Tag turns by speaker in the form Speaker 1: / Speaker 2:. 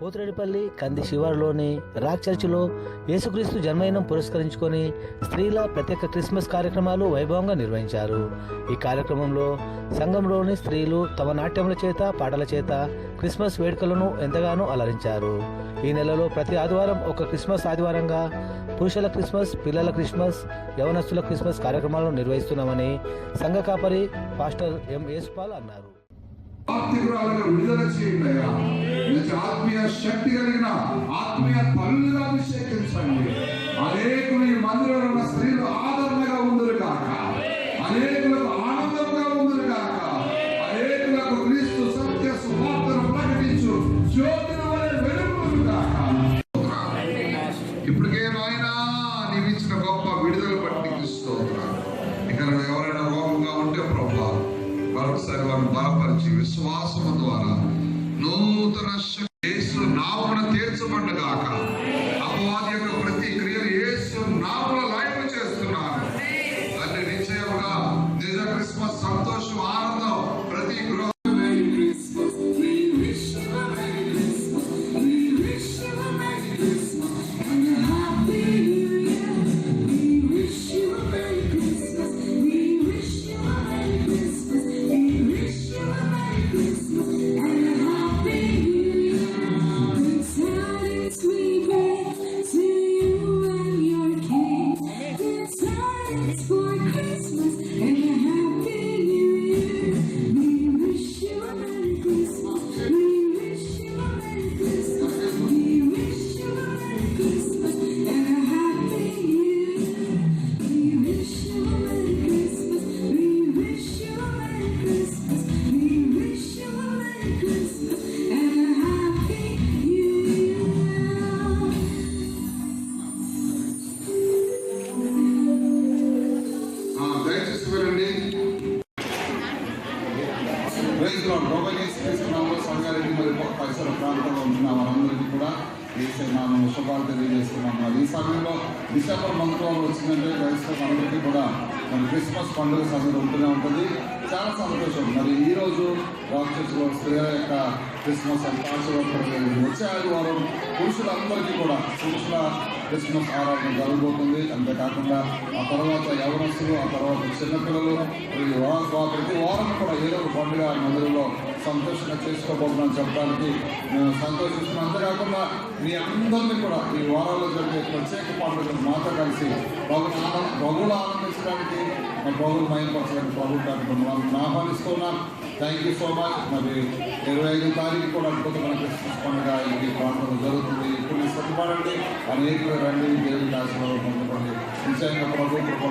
Speaker 1: పోతిరెడ్డిపల్లి కంది శివారులోని రాక్ చర్చిలో యేసుక్రీస్తు జన్మదినం పురస్కరించుకొని స్త్రీల ప్రత్యేక క్రిస్మస్ కార్యక్రమాలు వైభవంగా నిర్వహించారు. ఈ కార్యక్రమంలో సంఘంలోని స్త్రీలు తమ నాట్యముల చేత పాటల చేత క్రిస్మస్ వేడుకలను ఎంతగానో అలరించారు. ఈ నెలలో ప్రతి ఆదివారం ఒక క్రిస్మస్ ఆదివారంగా పురుషుల క్రిస్మస్ పిల్లల క్రిస్మస్ యవనస్తుల క్రిస్మస్ కార్యక్రమాలను నిర్వహిస్తున్నామని సంఘ కాపరి పాస్టర్ ఎం యేసుపాల్ అన్నారు.
Speaker 2: ఆత్మికురాలుగా విడుదల చేయండి అయ్యా. ఆత్మీయ శక్తి కలిగిన ఆత్మీయ తల్లుగా అభిషేకించండి. అనేకులు ఈ మందిరంలో ఉన్న స్త్రీలు ఆదరణగా ఉందరు కాక అనేకులకు ఆనందంగా ఉందరు కాక అనేకులకు క్రీస్తు సత్య సువార్తను ప్రకటించు. జ్యోతిన వలె వెలుగులు కాక ఇప్పటికే నాయన గొప్ప విడుదల బట్టి మరొకసారి వారిని బలపరిచి విశ్వాసము ద్వారా నూతన శక్తి యేసు నామమున తీర్చబడ్డగాక. అపవాది యొక్క కూడా ఏసై నామము శుభాలు తెలియజేస్తున్నాం. ఈ సమయంలో డిసెంబర్ మంత్లో వచ్చిందంటే క్రైస్తవ అందరికీ కూడా మరి క్రిస్మస్ పండుగ సమయం ఉంటూనే ఉంటుంది. చాలా సంతోషం. మరి ఈరోజు రోజు రాక్షసులో స్త్రీల యొక్క క్రిస్మస్ అంత ఆశీర్వాదపడుతుంది వచ్చే ఆదివారం పురుషులందరికీ కూడా పురుషుల క్రిస్మస్ ఆరాధన జరగబోతుంది. అంతేకాకుండా ఆ తర్వాత యవనస్తులు ఆ తర్వాత చిన్నపిల్లలు ఈ ప్రతి వారం కూడా ఏదో ఒక పండుగ మందిరంలో సంతోషంగా చేసుకోబోతున్నాం చెప్పడానికి. నేను సంతోషిస్తున్నాను అంతేకాకుండా మీ అందరినీ కూడా ఈ వారాల్లో జరిగే ప్రత్యేక పండుగలు మాతో కలిసి బహుళ ఆనంద ప్రభువులు ఆనందించడానికి బహుళ ప్రభువులు మయంపరచడానికి ప్రభు కార్యక్రమం ఆహ్వానిస్తున్నాం. థ్యాంక్ యూ సో మచ్ మరి ఇరవై ఐదు తారీఖు కూడా అద్భుతమైన క్రిస్మస్ పండుగ ఇది ప్రాంతంలో జరుగుతుంది. ఇప్పుడు మీరు సిద్ధపడండి అనేక రండి. దేవుడి ఆశీర్వాదం పొందుకోండి నిశ్చయంగా ప్రభు కృప